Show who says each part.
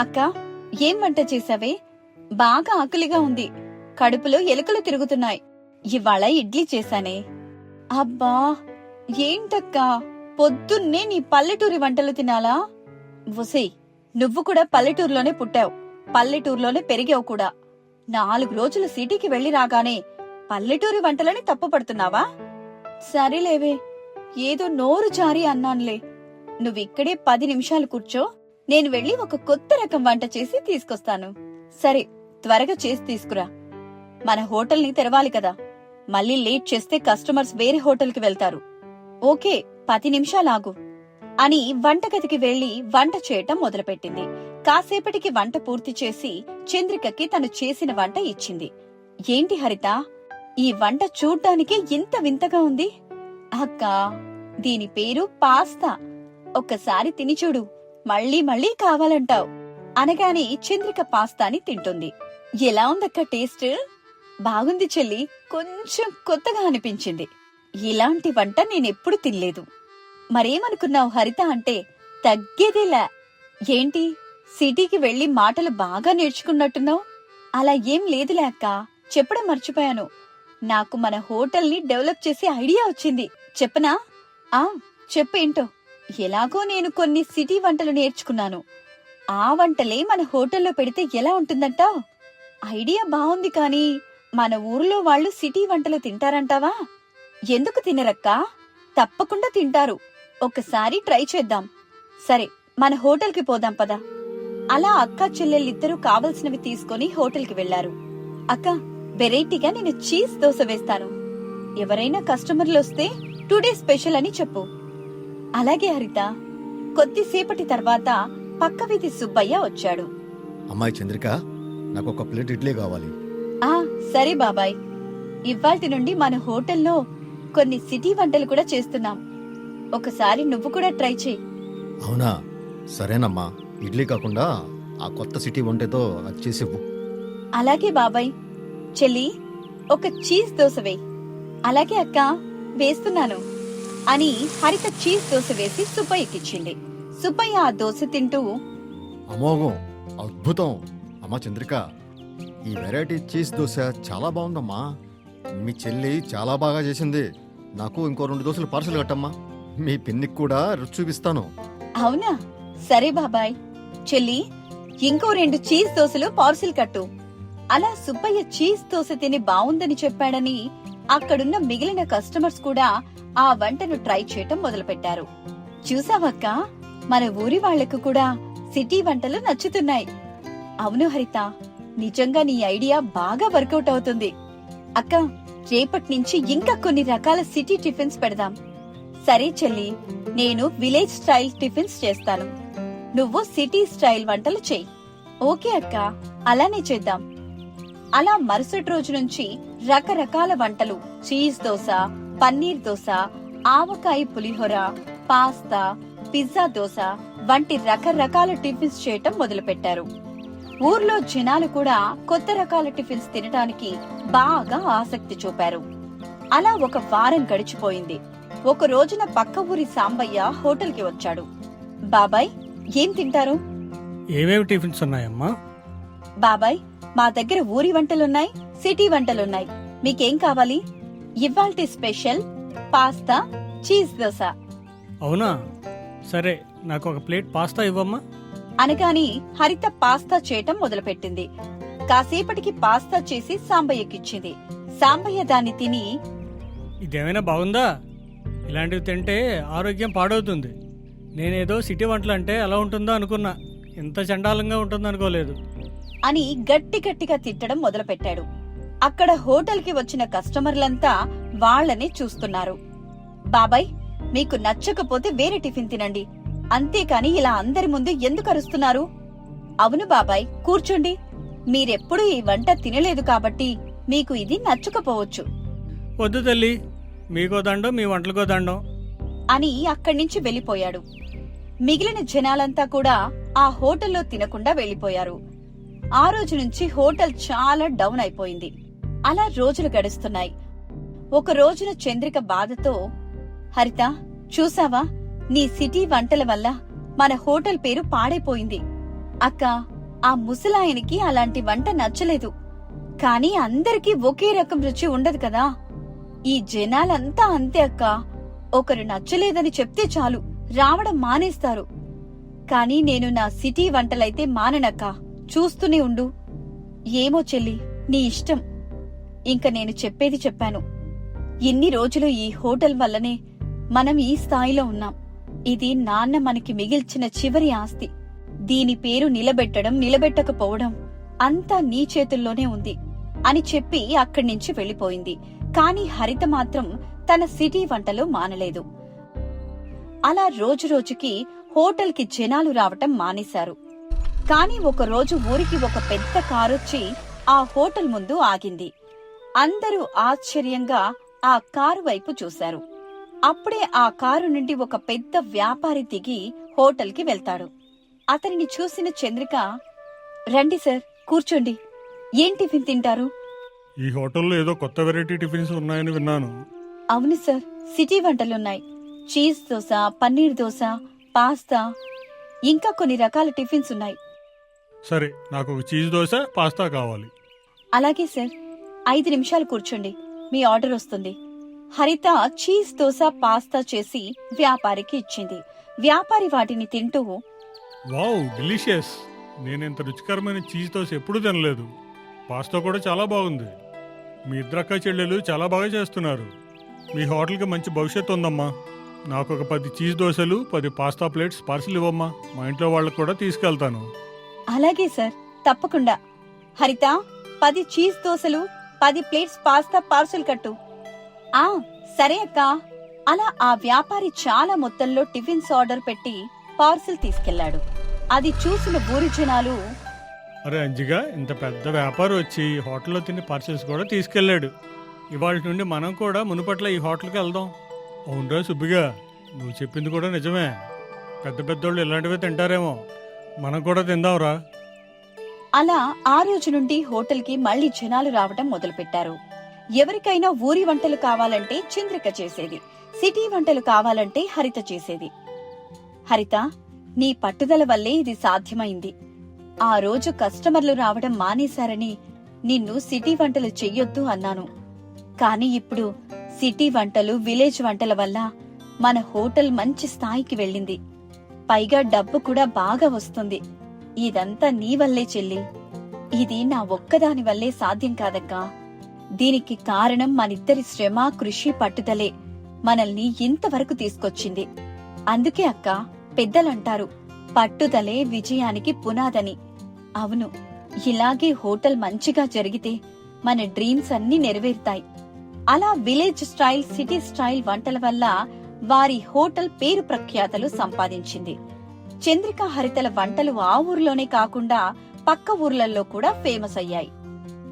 Speaker 1: అక్క ఏం వంట చేసావే బాగా ఆకలిగా ఉంది. కడుపులో ఎలుకలు తిరుగుతున్నాయి. ఇవాళ ఇడ్లీ చేశానే. అబ్బా ఏంటక్కా? పొద్దున్నే నీ పల్లెటూరి వంటలు తినాలా? ఒసే నువ్వు కూడా పల్లెటూరులోనే పుట్టావు. పల్లెటూరులోనే పెరిగావు కూడా. నాలుగు రోజులు సిటీకి వెళ్ళి రాగానే పల్లెటూరి వంటలని తప్పుపడుతున్నావా? సరేలేవే ఏదో నోరు జారి అన్నానులే. నువ్విక్కడే పది నిమిషాలు కూర్చో నేను వెళ్ళి ఒక కొత్త రకం వంట చేసి తీసుకొస్తాను. సరే త్వరగా చేసి తీసుకురా. మన హోటల్ని తెరవాలి కదా. మళ్ళీ లేట్ చేస్తే కస్టమర్స్ వేరే హోటల్కి వెళ్తారు. ఓకే పది నిమిషాలాగు. అని వంటగదికి వెళ్ళి వంట చేయటం మొదలుపెట్టింది. కాసేపటికి వంట పూర్తి చేసి చంద్రికకి తను చేసిన వంట ఇచ్చింది. ఏంటి హరిత? ఈ వంట చూడ్డానికి ఇంత వింతగా ఉంది? అక్కా దీని పేరు పాస్తా. ఒక్కసారి తిని చూడు. మళ్ళీ మళ్ళీ కావాలంటావు. అనగానే చంద్రిక పాస్తాని తింటుంది. ఎలా ఉందక్క టేస్ట్? బాగుంది చెల్లి. కొంచెం కొత్తగా అనిపించింది. ఇలాంటి వంట నేనెప్పుడు తినలేదు. మరేమనుకున్నావు హరిత అంటే? తగ్గేదేలా. ఏంటి? సిటీకి వెళ్ళి మాటలు బాగా నేర్చుకున్నట్టున్నావు? అలా ఏం లేదులే అక్క. చెప్పడం మర్చిపోయాను. నాకు మన హోటల్ని డెవలప్ చేసే ఐడియా వచ్చింది. చెప్పనా? ఆ చెప్పేంటో ఎలాగో నేను కొన్ని సిటీ వంటలు నేర్చుకున్నాను. ఆ వంటలే మన హోటల్లో పెడితే ఎలా ఉంటుందంటావ్ ఐడియా బాగుంది కానీ మన ఊర్లో వాళ్ళు సిటీ వంటలు తింటారంటావా? ఎందుకు తినరక్కా? తప్పకుండా తింటారు. ఒకసారి ట్రై చేద్దాం. సరే మన హోటల్కి పోదాం పదా. అలా అక్క చెల్లెళ్ళిద్దరూ కావలసినవి తీసుకొని హోటల్కి వెళ్ళారు అక్క వెరైటీగా నేను చీజ్ దోశ వేస్తాను. ఎవరైనా కస్టమర్లు వస్తే టుడే స్పెషల్ అని చెప్పు. అలాగే హరిత కొద్దిసేపటి తర్వాత పక్క వీధి సుబ్బయ్య వచ్చాడు.
Speaker 2: అమ్మాయి చంద్రిక నాకు ఒక ప్లేట్ ఇడ్లీ కావాలి.
Speaker 1: ఆ సరే బాబాయ్. ఇవాల్టి నుండి మన హోటల్లో కొన్ని సిటీ వంటలు కూడా చేస్తున్నాం. ఒకసారి నువ్వు కూడా ట్రై చేయి.
Speaker 2: అవునా? సరేనమ్మా. ఇడ్లీ కాకుండా ఆ కొత్త సిటీ వంటతో అది చేసి ఇవ్వు
Speaker 1: అలాగే బాబాయ్. చెల్లి ఒక చీజ్ దోశ వేయి. అలాగే అక్క వేస్తున్నాను. అని హరిత చీజ్ దోశ వేసి సుబ్బయ్యకిచ్చింది సుబ్బయ్య ఆ దోశ తింటూ
Speaker 2: అమోఘం అద్భుతం. అమ్మా చంద్రిక ఈ వెరైటీ చీజ్ దోశ చాలా బాగుందమ్మా. మీ చెల్లి చాలా బాగా చేసింది. నాకు ఇంకో రెండు దోశలు పార్సల్ కట్టమ్మా. మీ పిన్నికి కూడా రుచి చూపిస్తాను.
Speaker 1: అవునా? సరే బాబాయ్. చెల్లి ఇంకో రెండు చీజ్ దోశలు పార్సిల్ కట్టు. అలా సుబ్బయ్య చీజ్ దోశ తిని బావుందని చెప్పాడని అక్కడున్న మిగిలిన కస్టమర్స్ కూడా ఆ వంటను ట్రై చేయటం మొదలుపెట్టారు. చూసావక్క మన ఊరి వాళ్ళకు కూడా సిటీ వంటలు నచ్చుతున్నాయి. అవును హరిత నిజంగా నీ ఐడియా బాగా వర్కౌట్ అవుతుంది. అక్క రేపటి నుంచి ఇంకా కొన్ని రకాల సిటీ టిఫిన్స్ పెడదాం. సరే చెల్లి నేను విలేజ్ స్టైల్ టిఫిన్స్ చేస్తాను. నువ్వు సిటీ స్టైల్ వంటలు చెయ్యి ఓకే అక్క అలానే చేద్దాం. అలా మరుసటి రోజు నుంచి రకరకాల వంటలు. Cheese dosa paneer dosa avakaya pulihora pasta pizza dosa వంటి రకరకాల టిఫిన్స్ చేయటం మొదలుపెట్టారు. ఊర్లో జనాలు కూడా కొత్త రకాల టిఫిన్స్ తినడానికి బాగా ఆసక్తి చూపారు. అలా ఒక వారం గడిచిపోయింది. ఒక రోజున పక్క ఊరి సాంబయ్య హోటల్కి వచ్చాడు. బాబాయ్ ఏం తింటారు?
Speaker 3: ఏమేమి టిఫిన్స్ ఉన్నాయమ్మా?
Speaker 1: బాబాయ్ మా దగ్గర ఊరి వంటలున్నాయి సిటీ వంటలున్నాయి. మీకేం కావాలి? ఇవాల్టి స్పెషల్ పాస్తా చీజ్ దోశ.
Speaker 3: అవునా? సరే నాకు ఒక ప్లేట్ పాస్తా ఇవ్వమ్మా.
Speaker 1: అనగాని హరిత పాస్తా చేయటం మొదలుపెట్టింది. కాసేపటికి పాస్తా చేసి సాంబయ్యకిచ్చింది. సాంబయ్య దాన్ని తిని
Speaker 3: ఇదేమైనా బాగుందా? ఇలాంటివి తింటే ఆరోగ్యం పాడవుతుంది. నేనేదో సిటీ వంటలు అంటే అలా ఉంటుందో అనుకున్నా. ఇంత చండాలంగా ఉంటుంది అనుకోలేదు
Speaker 1: అని గట్టి గట్టిగా తిట్టడం మొదలుపెట్టాడు. అక్కడ హోటల్కి వచ్చిన కస్టమర్లంతా వాళ్ళనే చూస్తున్నారు. బాబాయ్ మీకు నచ్చకపోతే వేరే టిఫిన్ తినండి. అంతేకాని ఇలా అందరి ముందు ఎందుకు అరుస్తున్నారు? అవును బాబాయ్ కూర్చోండి. మీరెప్పుడు ఈ వంట తినలేదు కాబట్టి మీకు ఇది నచ్చకపోవచ్చు.
Speaker 3: వద్దు తల్లి మీకో దండం మీ వంటలకో దండం.
Speaker 1: అని అక్కడి నుంచి వెళ్ళిపోయాడు మిగిలిన జనాలంతా కూడా ఆ హోటల్లో తినకుండా వెళ్ళిపోయారు ఆ రోజు నుంచి హోటల్ చాలా డౌన్ అయిపోయింది. అలా రోజులు గడుస్తున్నాయి. ఒక రోజున చంద్రిక బాధతో హరిత చూసావా? నీ సిటీ వంటల వల్ల మన హోటల్ పేరు పాడైపోయింది. అక్క ఆ ముసలాయనికి అలాంటి వంట నచ్చలేదు. కానీ అందరికీ ఒకే రకం రుచి ఉండదు కదా. ఈ జనాలంతా అంతే అక్క. ఒకరు నచ్చలేదని చెప్తే చాలు. రావడం మానేస్తారు. కానీ నేను నా సిటీ వంటలైతే మాననక్కా. చూస్తూనే ఉండు. ఏమో చెల్లి నీ ఇష్టం. ఇంక నేను చెప్పేది చెప్పాను. ఇన్ని రోజులు ఈ హోటల్ వల్లనే మనం ఈ స్థాయిలో ఉన్నాం. ఇది నాన్న మనకి మిగిల్చిన చివరి ఆస్తి. దీని పేరు నిలబెట్టడం నిలబెట్టకపోవడం అంతా నీ చేతుల్లోనే ఉంది అని చెప్పి అక్కడి నుంచి వెళ్ళిపోయింది కాని హరిత మాత్రం తన సిటీ వంటలు మానలేదు. అలా రోజురోజుకి హోటల్కి జనాలు రావటం మానేశారు. కాని ఒక రోజు ఊరికి ఒక పెద్ద కారొచ్చి ఆ హోటల్ ముందు ఆగింది. అందరూ ఆశ్చర్యంగా ఆ కారు వైపు చూశారు. అప్పుడే ఆ కారు నుండి ఒక పెద్ద వ్యాపారి దిగి హోటల్కి వెళ్తాడు. అతనిని చూసిన చంద్రిక రండి సార్ కూర్చోండి. ఏం టిఫిన్ తింటారు?
Speaker 3: ఈ హోటల్లో ఏదో కొత్త వెరైటీ టిఫిన్స్ ఉన్నాయని విన్నాను.
Speaker 1: అవును సార్ సిటీ వంటలున్నాయి. చీజ్ దోశ పన్నీర్ దోశ పాస్తా ఇంకా కొన్ని రకాల టిఫిన్స్ ఉన్నాయి.
Speaker 3: సరే నాకు ఒక చీజ్ దోశ పాస్తా కావాలి.
Speaker 1: అలాగే సార్. ఐదు నిమిషాలు కూర్చోండి. మీ ఆర్డర్ వస్తుంది. హరిత చీజ్ దోశ పాస్తా చేసి వ్యాపారికి ఇచ్చింది. వ్యాపారి వాటిని తింటూ
Speaker 3: వావ్ డిలీషియస్. నేను ఇంత రుచికరమైన చీజ్ దోశ ఎప్పుడూ తినలేదు. పాస్తా కూడా చాలా బాగుంది. మీ ఇద్దరక్క చెల్లెలు చాలా బాగా చేస్తున్నారు. మీ హోటల్కి మంచి భవిష్యత్తు ఉందమ్మా. నాకు ఒక పది చీజ్ దోశలు పది పాస్తా ప్లేట్స్ పార్సిల్ ఇవ్వమ్మా. మా ఇంట్లో వాళ్ళకి కూడా తీసుకెళ్తాను.
Speaker 1: అలాగే సార్. తప్పకుండా. హరిత పది చీజ్ దోశలు పది ప్లేట్స్ పాస్తా పార్సల్ కట్టు. ఆ సరే అక్క. అలా ఆ వ్యాపారి చాలా మొత్తంలో టిఫిన్స్ ఆర్డర్ పెట్టి పార్సల్ తీసుకెళ్ళాడు అది చూసిన ఊరి జనాలు
Speaker 3: అరే అంజిగా ఇంత పెద్ద వ్యాపారం వచ్చి హోటల్లో తిని పార్సల్స్ కూడా తీసుకెళ్ళాడు. ఇవాళ నుండి మనం కూడా మునుపట్ల ఈ హోటల్కి వెళ్దాం. అవునరా సుబ్బిగా నువ్వు చెప్పింది కూడా నిజమే. పెద్ద పెద్దోళ్ళు ఇలాంటివే తింటారేమో. మనం కూడా తిందాంరా.
Speaker 1: అలా ఆ రోజు నుండి హోటల్కి మళ్ళీ జనాలు రావటం మొదలుపెట్టారు. ఎవరికైనా ఊరి వంటలు కావాలంటే చంద్రిక చేసేది సిటీ వంటలు కావాలంటే హరిత చేసేది. హరిత నీ పట్టుదల వల్లే ఇది సాధ్యమైంది. ఆ రోజు కస్టమర్లు రావడం మానేశారని నిన్ను సిటీ వంటలు చెయ్యొద్దు అన్నాను. కాని ఇప్పుడు సిటీ వంటలు విలేజ్ వంటల వల్ల మన హోటల్ మంచి స్థాయికి వెళ్ళింది. పైగా డబ్బు కూడా బాగా వస్తుంది. ఇదంతా నీ వల్లే చెల్లి. ఇది నా ఒక్కదాని వల్లే సాధ్యం కాదక్కా. దీనికి కారణం మనిద్దరి శ్రమ కృషి పట్టుదలే మనల్ని ఇంతవరకు తీసుకొచ్చింది. అందుకే అక్క పెద్దలంటారు పట్టుదలే విజయానికి పునాదని. అవును ఇలాగే హోటల్ మంచిగా జరిగితే మన డ్రీమ్స్ అన్ని నెరవేరుతాయి. అలా విలేజ్ స్టైల్ సిటీ స్టైల్ వంటల వల్ల వారి హోటల్ పేరు ప్రఖ్యాతలు సంపాదించింది. చంద్రిక హరితల వంటలు ఆ ఊర్లోనే కాకుండా పక్క ఊర్లలో కూడా ఫేమస్ అయ్యాయి.